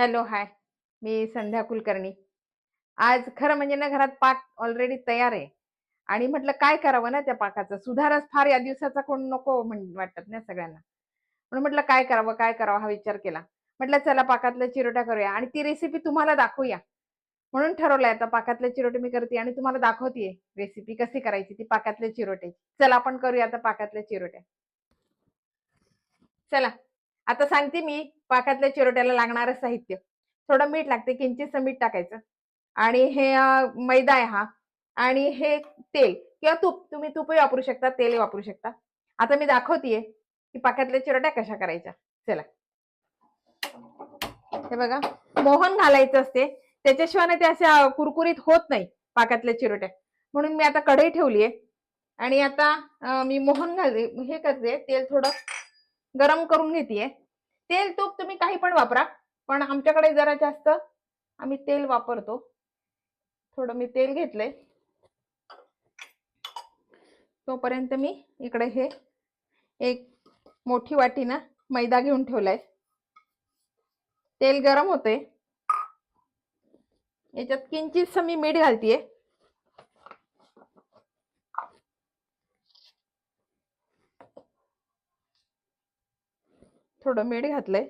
Hello hi. मी संध्या कुलकर्णी. आज खरं म्हणजे ना घरात पाक ऑलरेडी तयार आहे. आणि म्हटलं काय करावं ना त्या पाकाचं? सुधारच फार या दिवसाचा कोण नको म्हण वाटत ना सगळ्यांना. म्हणून म्हटलं काय करावं काय करावं हा विचार केला. म्हटलं चला पाकातलं चिरोट्या करूया आणि ती रेसिपी तुम्हाला दाखवूया. म्हणून ठरवलंय आता पाकातले चिरोटे मी करते आणि तुम्हाला दाखवतेय रेसिपी कशी करायची ती पाकातले चिरोटे. चला आपण करूया आता पाकातले चिरोटे. चला. आता सांगते मी पाकातल्या चिरोट्याला लागणारं साहित्य. थोडं मीठ लागते किंचितचं मीठ टाकायचं. आणि हे मैदा आहे हा. आणि हे तेल किंवा तूप. तुम्ही तूपही वापरू शकता तेलही वापरू शकता. आता मी दाखवतेय की पाकातल्या चिरोट्या कशा करायच्या. चला. हे बघा मोहन घालायचं असते. त्याच्याशिवाय ना ते अशा कुरकुरीत होत नाही पाकातल्या चिरोट्या. म्हणून मी आता कढई ठेवली आहे आणि आता मी मोहन घालते हे करते. तेल थोडं गरम करून घेतेय. तेल तूप तुम्ही काही पण वापरा पण आमच्याकडे जरा जास्त आम्ही तेल वापरतो. थोडं मी तेल घेतलंय. तोपर्यंत मी इकडे हे एक मोठी वाटी ना मैदा घेऊन ठेवलाय. तेल गरम होते याच्यात किंचितस मी मीठ घालतीये. थोडं मीठ घातलंय.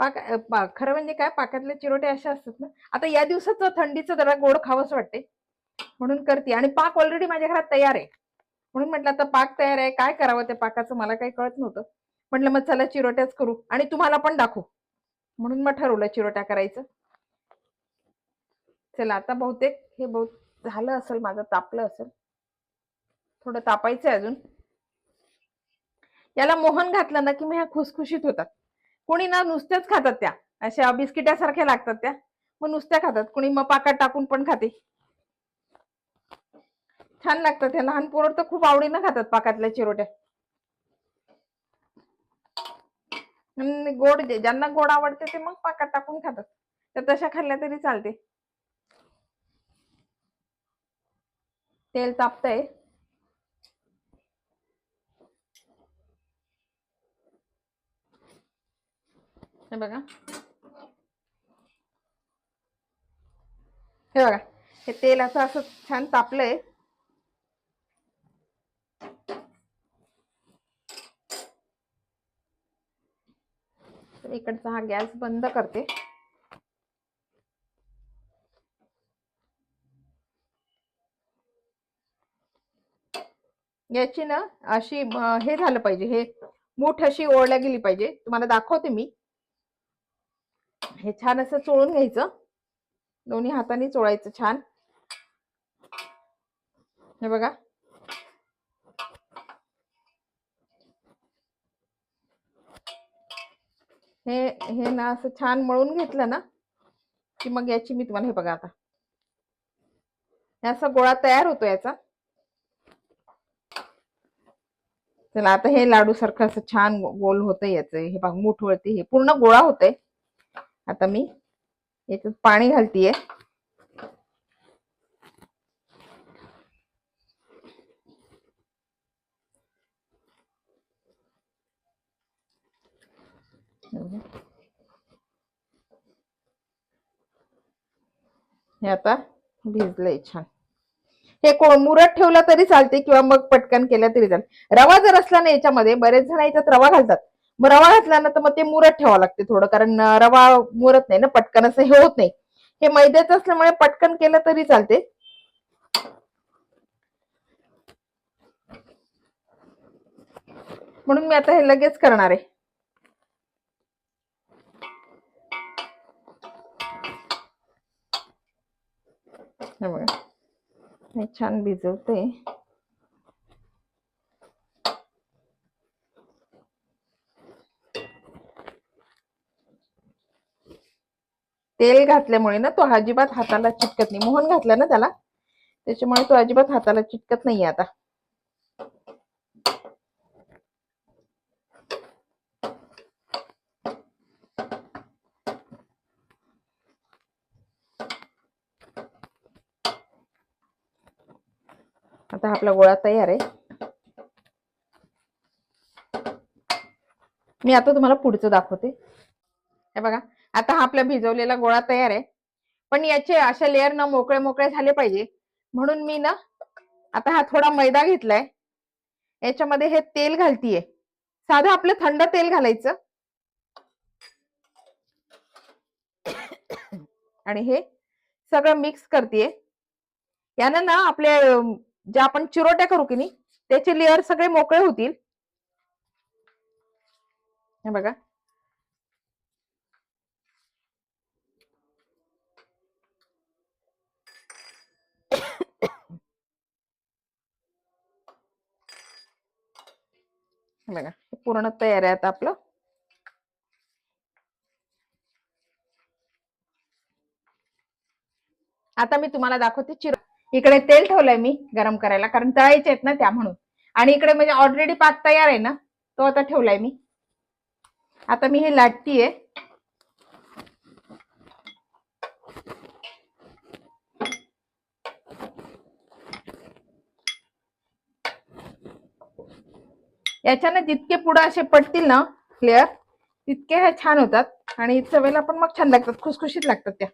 पाक खरं म्हणजे काय पाकातले चिरोटे असे असतात ना आता या दिवसाचं थंडीचं जरा गोड खावंच वाटते म्हणून करते. आणि पाक ऑलरेडी माझ्या घरात तयार आहे. म्हणून म्हटलं आता पाक तयार आहे. काय करावं त्या पाकाचं? मला काही कळत नव्हतं. म्हटलं मग चला चिरोट्याच करू. आणि तुम्हाला पण दाखवू. म्हणून मग ठरवलं चिरोट्या करायचं. चला आता बहुतेक हे बहुत झालं असेल माझं तापलं असेल. थोडं तापायचं अजून. याला मोहन घातलं ना की मग ह्या खुसखुशीत होतात. कोणी ना नुसत्याच खातात त्या. अशा बिस्किटासारख्या लागतात त्या. मग नुसत्या खातात. कोणी मग पाकात टाकून पण खाते. छान लागतात त्या लहान पोरं तर खूप आवडीनं खातात पाकातल्या चिरोट्या. आणि गोड जे- ज्यांना गोड आवडते ते मग पाकात टाकून खातात. तर तशा खाल्ल्या तरी चालते. तेल तापतंय. हे बघा. हे बघा हे तेल असं असं छान तापलंय तर इकडचा हा गॅस बंद करते. याची ना अशी हे झालं पाहिजे हे मूठ अशी ओढल्या गेली पाहिजे. तुम्हाला दाखवते मी. हे छान असं चोळून घ्यायचं. दोन्ही हाताने चोळायचं छान. हे बघा. हे हे ना असं छान मळून घेतलं ना की मग याची मी तुम्हाला हे बघा आता. हे असा गोळा तयार होतो याचा. चला आता हे लाडू सारखं असं छान गोल होतंय याचं. हे बघ मूठ हे पूर्ण गोळा होतंय. आता मी याच्यात पाणी घालतीये. हे आता भिजलंय छान. हे कोण मुरत ठेवलं तरी चालते किंवा मग पटकन केलं तरी चालते रवा जर असला ना याच्यामध्ये बरेच जण याच्यात रवा घालतात. मग रवा घातला ना तर मग ते मुरत ठेवावं लागते थोडं कारण रवा मुरत नाही ना पटकन असं हे होत नाही. हे मैद्याचं असल्यामुळे पटकन केलं तरी चालते म्हणून मी आता हे लगेच करणार आहे. हे बघा हे छान भिजवते. तेल घातल्यामुळे ना तो अजिबात हाताला चिटकत नाही. मोहन घातलं ना त्याला? त्याच्यामुळे तो अजिबात हाताला चिटकत नाहीये आता. आता आपला गोळा तयार आहे. मी आता तुम्हाला पुढचं दाखवते. हे बघा आता हा आपला भिजवलेला गोळा तयार आहे. पण याचे अशा लेअर ना मोकळे मोकळे झाले पाहिजे. म्हणून मी ना आता हा थोडा मैदा घेतलाय. याच्यामध्ये हे तेल घालतीये. साधं आपलं थंड तेल घालायचं. आणि हे सगळं मिक्स करतेय. यानं ना आपले ज्या आपण चिरोट्या करू की नाही त्याचे लेअर सगळे मोकळे होतील. हे बघा. हे बघा हे पूर्ण तयार आहे आता आपलं. आता मी तुम्हाला दाखवते चिर इकडे तेल ठेवलंय मी गरम करायला कारण तळायचे आहेत ना त्या म्हणून. आणि इकडे म्हणजे ऑलरेडी पाक तयार आहे ना तो आता ठेवलाय मी. आता मी हे लाटतीये. याच्यानं जितके पुढे असे पडतील ना क्लिअर तितके हे छान होतात. आणि चवेला पण मग छान लागतात खुसखुशीत लागतात त्या.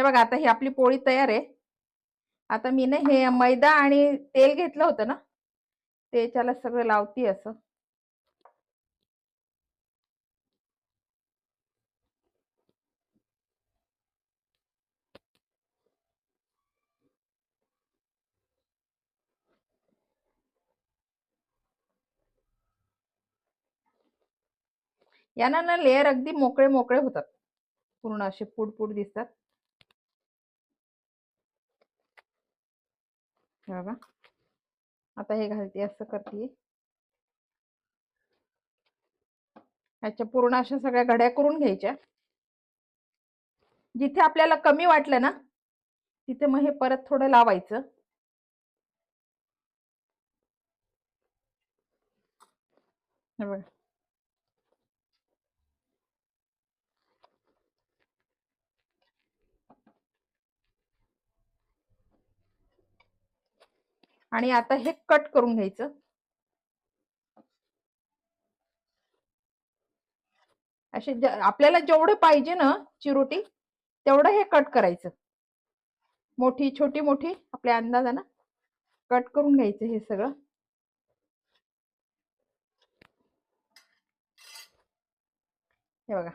हे बघा आता ही आपली पोळी तयार आहे. आता मी ना हे मैदा आणि तेल घेतलं होतं ना ते याच्याला सगळं लावती असं. यानं ना लेअर अगदी मोकळे मोकळे होतात. पूर्ण असे पुड पुड दिसतात. बघा. आता हे घालते असं करते. ह्याच्या पूर्ण अशा सगळ्या घड्या करून घ्यायच्या. जिथे आपल्याला कमी वाटलं ना तिथे मग हे परत थोडं लावायचं. बघा. आणि आता हे कट करून घ्यायचं. असे आपल्याला जेवढं पाहिजे ना चिरोटी तेवढं हे कट करायचं. मोठी छोटी मोठी आपल्या अंदाजानं कट करून घ्यायचं हे सगळं. हे बघा.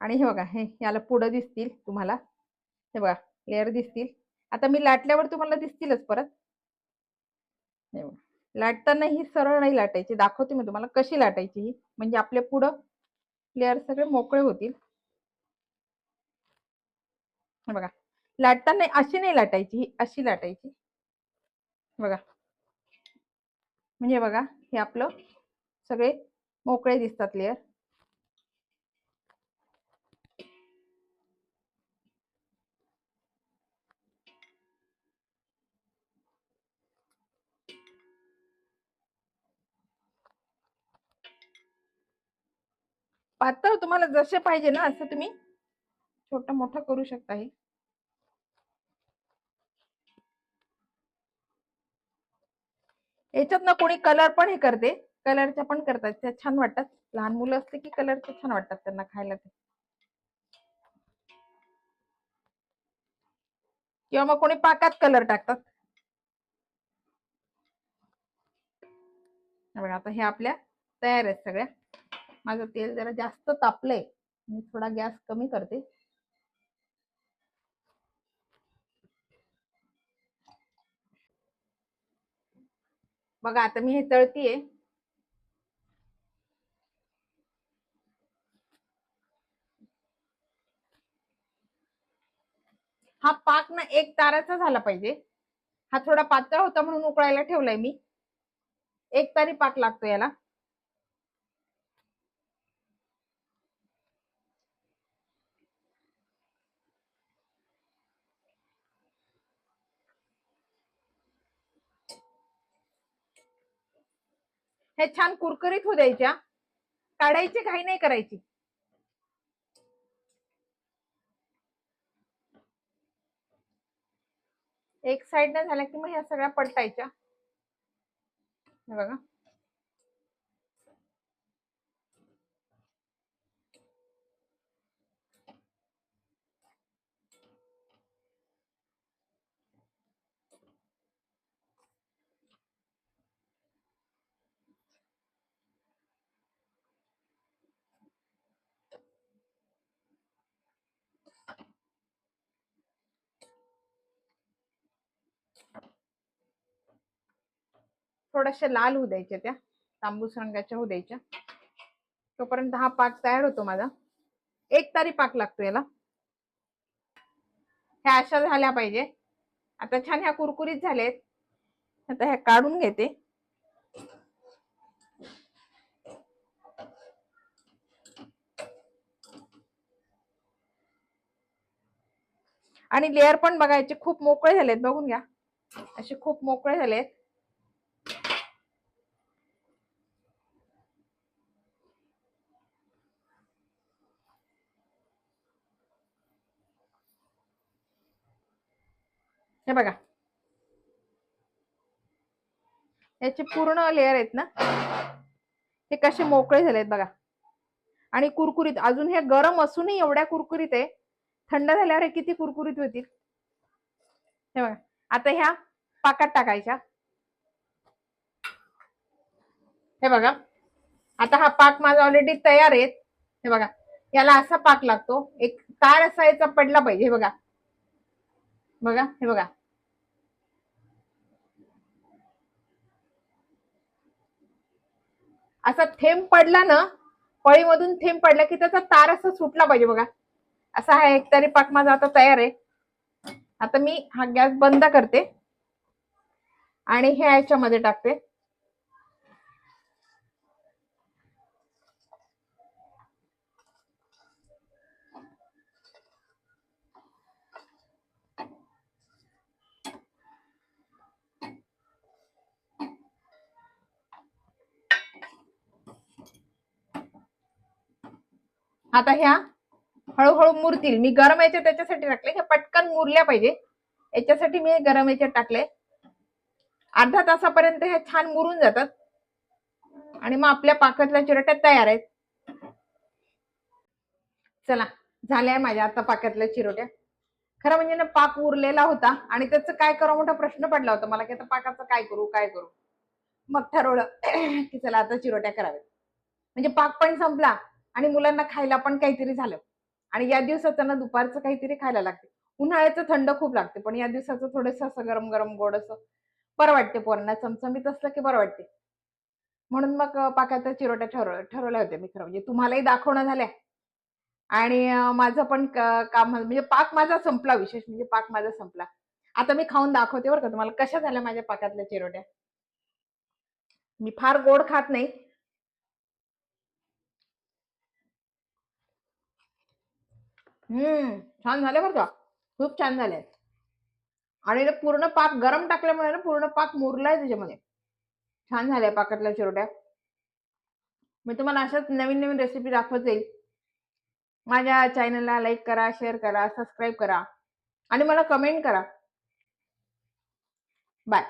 आणि हे बघा हे याला पुढं दिसतील तुम्हाला. हे बघा लेअर दिसतील. आता मी लाटल्यावर तुम्हाला दिसतीलच परत. लाटताना ही सरळ नाही लाटायची दाखवते मी तुम्हाला कशी लाटायची ही. म्हणजे आपल्या पुढं प्लेअर सगळे मोकळे होतील. बघा लाटताना अशी नाही लाटायची ही अशी लाटायची. बघा. म्हणजे बघा हे आपलं सगळे मोकळे दिसतात लेअर पातळ तुम्हाला जसे पाहिजे ना असं तुम्ही छोटं मोठं करू शकता हे. याच्यात ना कोणी कलर पण हे करते. कलरच्या पण करतात. त्या छान वाटतात. लहान मुलं असते की कलरचे छान वाटतात त्यांना खायला ते. किंवा मग कोणी पाकात कलर टाकतात. बघा आता हे आपल्या तयार आहेत सगळ्या. माझं तेल जरा जास्त तापलंय. मी थोडा गॅस कमी करते. बघा आता मी हे तळतीये. हा पाक ना एक ताराचा झाला पाहिजे. हा थोडा पातळ होता म्हणून उकळायला ठेवलाय मी. एक तारी पाक लागतो याला. हे छान कुरकुरीत होऊ द्यायच्या. काढायची घाई नाही करायची. एक साइड न झाल्या की मग ह्या सगळ्या पलटायच्या. बघा. थोड्याशा लाल होऊ द्यायच्या त्या तांबूस रंगाच्या होऊ द्यायच्या. तोपर्यंत हा पाक तयार होतो माझा. एक तारी पाक लागतो याला. ह्या अशा झाल्या पाहिजे. आता छान ह्या कुरकुरीत झालेत. आता ह्या काढून घेते. आणि लेअर पण बघायचे खूप मोकळे झालेत. बघून घ्या. असे खूप मोकळे झालेत. हे बघा. याचे पूर्ण लेअर आहेत ना? हे कसे मोकळे झालेत बघा. आणि कुरकुरीत अजून हे गरम असूनही एवढ्या कुरकुरीत आहे. थंड झाल्यावर हे किती कुरकुरीत होतील? हे बघा. आता ह्या पाकात टाकायच्या. हे बघा. आता हा पाक माझा ऑलरेडी तयार आहे. हे बघा. याला असा पाक लागतो. एक तार असा याचा पडला पाहिजे. हे बघा. बघा. हे बघा. असा थेंब पडला ना पळीमधून थेंब पडला की त्याचा तार असा सुटला पाहिजे बघा. असा हा एक तरी पाक माझा आता तयार आहे. आता मी हा गॅस बंद करते. आणि हे याच्यामध्ये टाकते. आता ह्या हळूहळू मुरतील. मी गरम याच्या त्याच्यासाठी टाकले. हे पटकन मुरल्या पाहिजे. याच्यासाठी मी गरम याच्यात टाकले. अर्धा तासापर्यंत ह्या छान मुरून जातात. आणि मग आपल्या पाकातल्या चिरोट्या तयार आहेत. चला झाल्या माझ्या आता पाकातल्या चिरोट्या. खरं म्हणजे ना पाक उरलेला होता आणि त्याचं काय करावं मोठा प्रश्न पडला होता मला की आता पाकाचं काय करू काय करू? मग ठरवलं की चला आता चिरोट्या कराव्यात. म्हणजे पाक पण संपला. आणि मुलांना खायला पण काहीतरी झालं. आणि या दिवसात त्यांना दुपारचं काहीतरी खायला लागते. उन्हाळ्याचं थंड खूप लागते पण या दिवसाचं थोडंसं असं गरम गरम गोड असं बरं वाटते. पोरांना चमचमीत असलं की बरं वाटते. म्हणून मग अं, पाकाच्या चिरोट्या ठरव ठरवल्या होत्या मी खरं. म्हणजे तुम्हालाही दाखवणं झाल्या. आणि माझं पण काम म्हणजे पाक माझा संपला विशेष म्हणजे पाक माझा संपला. आता मी खाऊन दाखवते बरं का तुम्हाला. कशा झाल्या माझ्या पाकातल्या चिरोट्या? मी फार गोड खात नाही. हम्म छान झाले बरं का. खूप छान झाले आणि ते पूर्ण पाक गरम टाकल्यामुळे ना पूर्ण पाक मुरलाय त्याच्यामध्ये. छान झाल्या पाकातल्या चिरोट्या मी तुम्हाला अशाच नवीन नवीन रेसिपी दाखवत जाईल माझ्या चॅनलला लाईक करा शेअर करा सबस्क्राईब करा. आणि मला कमेंट करा. बाय